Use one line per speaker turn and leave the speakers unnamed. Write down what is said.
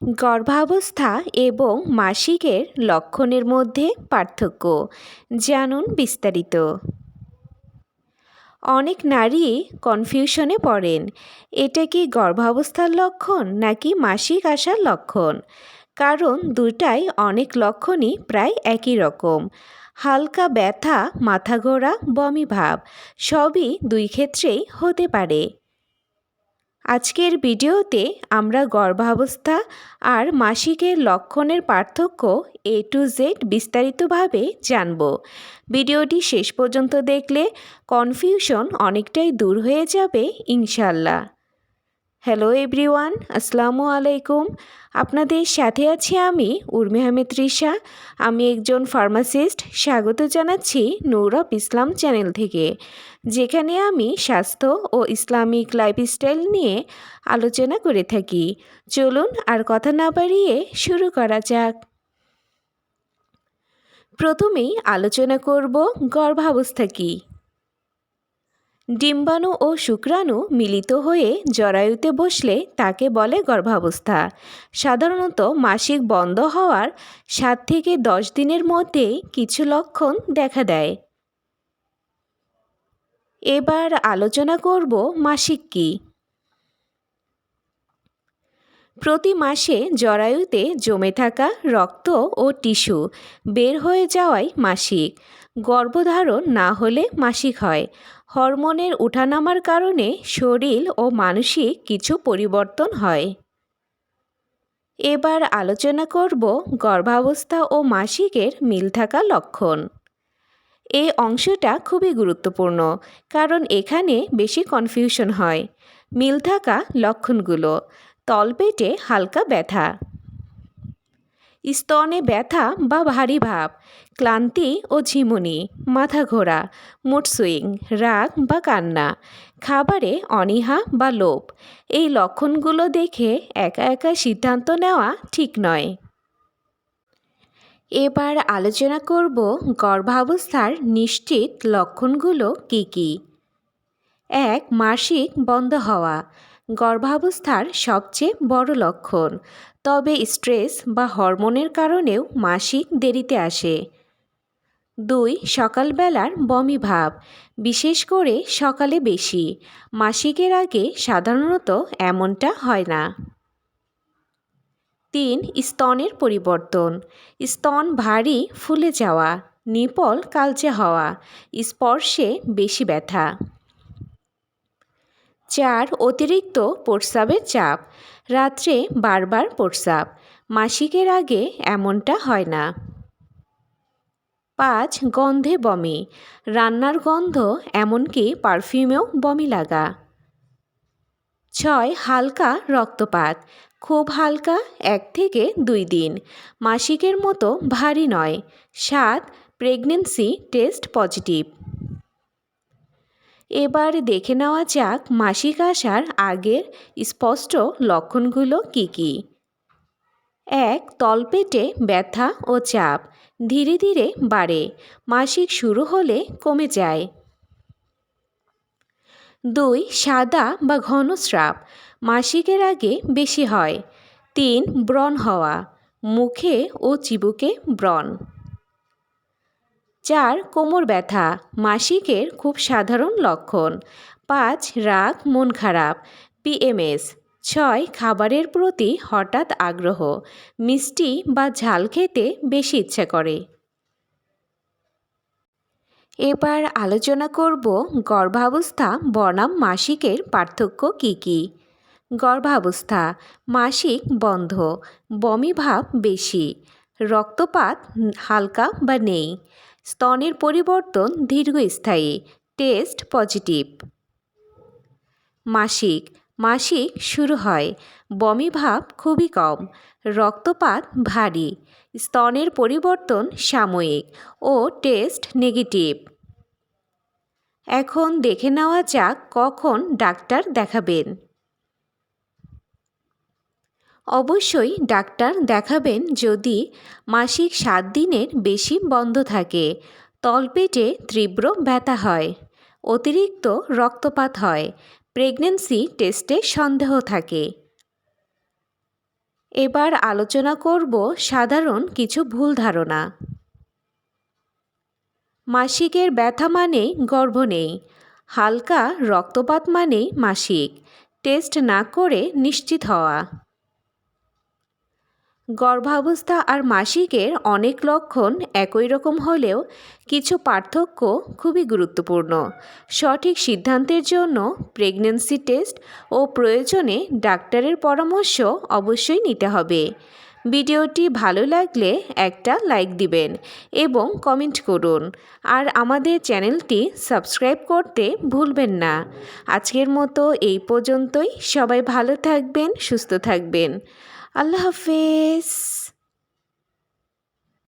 গর্ভাবস্থা এবং মাসিকের লক্ষণের মধ্যে পার্থক্য। জানুন বিস্তারিত। অনেক নারী কনফিউশনে পড়েন, এটা কি গর্ভাবস্থার লক্ষণ নাকি মাসিক আসার লক্ষণ? কারণ দুটাই অনেক লক্ষণই প্রায় একই রকম। হালকা ব্যথা মাথা ঘোরা বমি ভাব, সবই দুই ক্ষেত্রেই হতে পারে। আজকের ভিডিওতে আমরা গর্ভাবস্থা আর মাসিকের লক্ষণের পার্থক্য এ টু জেড বিস্তারিতভাবে জানব। ভিডিওটি শেষ পর্যন্ত দেখলে কনফিউশন অনেকটাই দূর হয়ে যাবে ইনশাল্লাহ হ্যালো এভরিওয়ান আসসালামু আলাইকুম আপনাদের সাথে আছি আমি উর্মি আহমেদ আমি একজন ফার্মাসিস্ট স্বাগত জানাচ্ছি নূর অফ ইসলাম চ্যানেল থেকে। যেখানে আমি স্বাস্থ্য ও ইসলামিক লাইফস্টাইল নিয়ে আলোচনা করে থাকি। চলুন আর কথা না বাড়িয়ে শুরু করা যাক। প্রথমেই আলোচনা করব গর্ভাবস্থা কী? ডিম্বাণু ও শুক্রাণু মিলিত হয়ে জরায়ুতে বসলে তাকে বলে গর্ভাবস্থা। সাধারণত মাসিক বন্ধ হওয়ার সাত থেকে দশ দিনের মধ্যেই কিছু লক্ষণ দেখা দেয়। এবার আলোচনা করব মাসিক কী। প্রতি মাসে জরায়ুতে জমে থাকা রক্ত ও টিস্যু বের হয়ে যাওয়াই মাসিক। গর্ভধারণ না হলে মাসিক হয়। হরমোনের উঠানামার কারণে শরীর ও মানসিক কিছু পরিবর্তন হয়। এবার আলোচনা করব গর্ভাবস্থা ও মাসিকের মিল থাকা লক্ষণ। এই অংশটা খুবই গুরুত্বপূর্ণ, কারণ এখানে বেশি কনফিউশন হয়। মিল থাকা লক্ষণগুলো তলপেটে হালকা ব্যথা। স্তনে ব্যথা বা ভারী ভাব, ক্লান্তি ও ঝিমুনি, মাথা ঘোরা, মুড সুইং, রাগ বা কান্না, খাবারে অনীহা বা লোভ, এই লক্ষণগুলো দেখে একা একা সিদ্ধান্ত নেওয়া ঠিক নয়। এবার আলোচনা করব গর্ভাবস্থার নিশ্চিত লক্ষণগুলো কী কী? এক, মাসিক বন্ধ হওয়া গর্ভাবস্থার সবচেয়ে বড় লক্ষণ। তবে স্ট্রেস বা হরমোনের কারণেও মাসিক দেরিতে আসে। দুই, সকালবেলার বমি ভাব, বিশেষ করে সকালে বেশি। মাসিকের আগে সাধারণত এমনটা হয় না। তিন, স্তনের পরিবর্তন, স্তন ভারী ফুলে যাওয়া, নিপল কালচে হওয়া, স্পর্শে বেশি ব্যথা। চার অতিরিক্ত প্রস্রাবের চাপ। রাত্রে বারবার প্রস্রাব। মাসিকের আগে এমনটা হয় না। পাঁচ গন্ধে বমি। রান্নার গন্ধ এমনকি পারফিউমেও বমি লাগা। ছয় হালকা রক্তপাত। খুব হালকা এক থেকে দুই দিন। মাসিকের মতো ভারী নয়। সাত প্রেগনেন্সি টেস্ট পজিটিভ। এবার দেখে নেওয়া যাক মাসিক আসার আগের স্পষ্ট লক্ষণগুলো কী কী। এক, তলপেটে ব্যথা ও চাপ ধীরে ধীরে বাড়ে, মাসিক শুরু হলে কমে যায়। দুই, সাদা বা ঘন স্রাব মাসিকের আগে বেশি হয়। তিন, ব্রণ হওয়া, মুখে ও চিবুকে ব্রণ। চার কোমর ব্যথা, মাসিকের খুব সাধারণ লক্ষণ। পাঁচ, রাগ, মন খারাপ। পিএমএস ছয়, খাবারের প্রতি হঠাৎ আগ্রহ। মিষ্টি বা ঝাল খেতে বেশি ইচ্ছা করে। এবার আলোচনা করব গর্ভাবস্থা, বনাম মাসিকের পার্থক্য কী কী? গর্ভাবস্থা, মাসিক বন্ধ, বমি ভাব বেশি, রক্তপাত হালকা বা নেই স্তনের পরিবর্তন দীর্ঘস্থায়ী টেস্ট পজিটিভ মাসিক মাসিক শুরু হয়, বমি ভাব খুবই কম, রক্তপাত ভারী, স্তনের পরিবর্তন সাময়িক ও টেস্ট নেগেটিভ এখন দেখে নেওয়া যাক কখন ডাক্তার দেখাবেন। অবশ্যই ডাক্তার দেখাবেন যদি মাসিক সাত দিনের বেশি বন্ধ থাকে। তলপেটে তীব্র ব্যথা হয়, অতিরিক্ত রক্তপাত হয় প্রেগনেন্সি টেস্টে সন্দেহ থাকে। এবার আলোচনা করব সাধারণ কিছু ভুল ধারণা। মাসিকের ব্যথা মানেই গর্ভ নেই, হালকা রক্তপাত মানেই মাসিক, টেস্ট না করে নিশ্চিত হওয়া। গর্ভাবস্থা আর মাসিকের অনেক লক্ষণ একই রকম হলেও কিছু পার্থক্য খুবই গুরুত্বপূর্ণ। সঠিক সিদ্ধান্তের জন্য প্রেগন্যান্সি টেস্ট ও প্রয়োজনে ডাক্তারের পরামর্শ অবশ্যই নিতে হবে। ভিডিওটি ভালো লাগলে একটা লাইক দিবেন এবং কমেন্ট করুন। আর আমাদের চ্যানেলটি সাবস্ক্রাইব করতে ভুলবেন না। আজকের মতো এই পর্যন্তই। সবাই ভালো থাকবেন, সুস্থ থাকবেন। আল্লাহ হাফেজ